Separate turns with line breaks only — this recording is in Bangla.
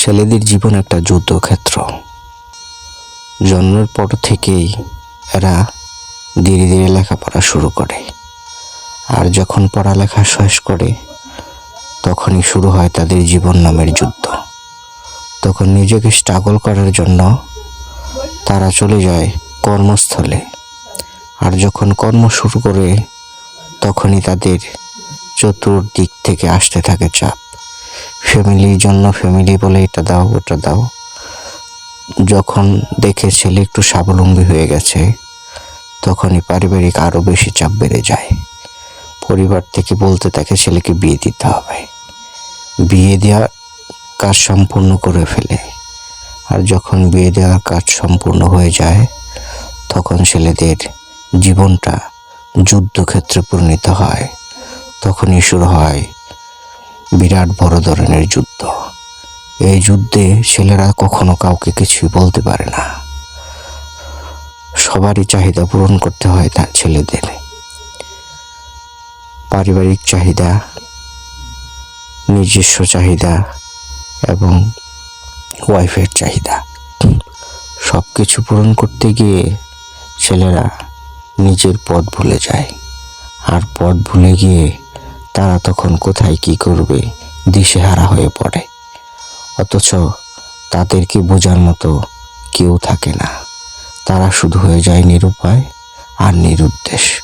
ছেলেদের জীবন একটা যুদ্ধক্ষেত্র। জন্মের পর থেকেই এরা ধীরে ধীরে লেখাপড়া শুরু করে। আর যখন পড়ালেখা শেষ করে, তখনই শুরু হয় তাদের জীবন নামের যুদ্ধ। তখন নিজেকে স্ট্রাগল করার জন্য তারা চলে যায় কর্মস্থলে। আর যখন কর্ম শুরু করে, তখনই তাদের চতুর্দিক থেকে আসতে থাকে চাপ। ফ্যামিলির জন্য ফ্যামিলি বলে এটা দাও, ওটা দাও। যখন দেখে ছেলে একটু স্বাবলম্বী হয়ে গেছে, তখনই পারিবারিক আরও বেশি চাপ বেড়ে যায়। পরিবার থেকে বলতে থাকে ছেলেকে বিয়ে দিতে হবে। বিয়ে দেওয়ার কাজ সম্পূর্ণ করে ফেলে। আর যখন বিয়ে দেওয়ার কাজ সম্পূর্ণ হয়ে যায়, তখন ছেলেদের জীবনটা যুদ্ধক্ষেত্রে পরিণত হয়। তখনই শুরু হয় বিরাট বড় ধরনের যুদ্ধ। এই যুদ্ধে ছেলেরা কখনো কাউকে কিছুই বলতে পারে না। সবারই চাহিদা পূরণ করতে হয় তার ছেলেদের। পারিবারিক চাহিদা, নিজস্ব চাহিদা এবং ওয়াইফের চাহিদা। সব কিছু পূরণ করতে গিয়ে ছেলেরা নিজের পথ ভুলে যায়। আর পথ ভুলে গিয়ে তারা তখন কোথায় কি করবে, দিশেহারা হয়ে পড়ে। অথচ তাদেরকে বোঝার মতো কেউ থাকে না। তারা শুধু হয়ে যায় নিরুপায় আর নিরুদ্দেশ।